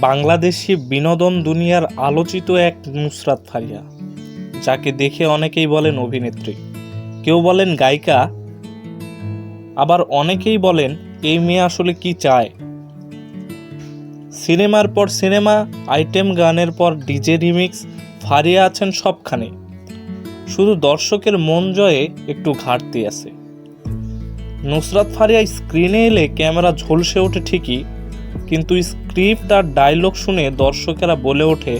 বাংলাদেশি বিনোদন দুনিয়ার আলোচিত এক নুসরাত ফারিয়া, যাকে দেখে অনেকেই বলেন অভিনেত্রী। কেউ বলেন গায়িকা, আবার অনেকেই বলেন এই মেয়ে আসলে কি চায়। সিনেমার পর সিনেমা, আইটেম গানের পর ডিজে রিমিক্স, ফারিয়া আছেন সবখানে। শুধু দর্শকের মন জয়ে একটু ঘাটতি আছে। নুসরাত ফারিয়া স্ক্রিনে এলে ক্যামেরা ঝলসে ওঠে ঠিকই কিন্তু স্ক্রিপ্ট আর ডায়লগ শুনে দর্শকেরা বলে ওঠে,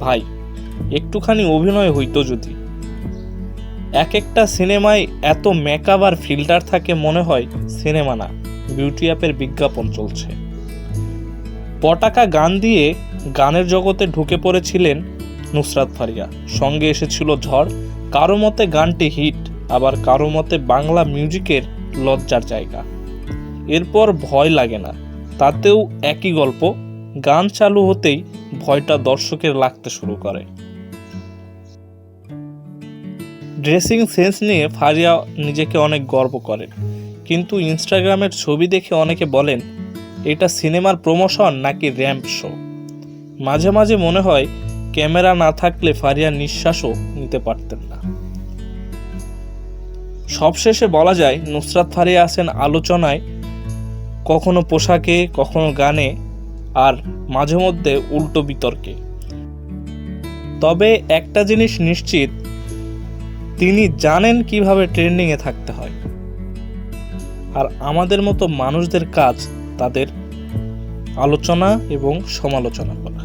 ভাই, একটুখানি অভিনয় হইতো যদি। এক একটা সিনেমায় এত মেকআপ আর ফিল্টার থাকে মনে হয় সিনেমা না বিউটি অ্যাপের বিজ্ঞাপন চলছে। পটাকা গান দিয়ে গানের জগতে ঢুকে পড়েছিলেন নুসরাত ফারিয়া। সঙ্গে এসেছিল ঝড়, কারও মতে গানটি হিট আবার কারও মতে বাংলা মিউজিকের লজ্জার জায়গা। এরপর ভয় লাগে না। তাতেও একই গল্প, গান চালু হতেই ভয়টা দর্শকের লাগতে শুরু করে। ড্রেসিং সেন্স নিয়ে ফারিয়া নিজেকে অনেক গর্ব করেন কিন্তু ইনস্টাগ্রামের ছবি দেখে অনেকে বলেন, এটা সিনেমার প্রমোশন নাকি র্যাম্প শো? মাঝে মাঝে মনে হয়, ক্যামেরা না থাকলে ফারিয়া নিঃশ্বাসও নিতে পারতেন না। সবশেষে বলা যায়, নুসরাত ফারিয়া আছেন আলোচনায় কখনো পোশাকে, কখনো গানে, আর মাঝে মধ্যে উল্টো বিতর্কে। তবে একটা জিনিস নিশ্চিত, তিনি জানেন কীভাবে ট্রেন্ডিংয়ে থাকতে হয়। আর আমাদের মতো মানুষদের কাজ তাদের আলোচনা এবং সমালোচনা করা।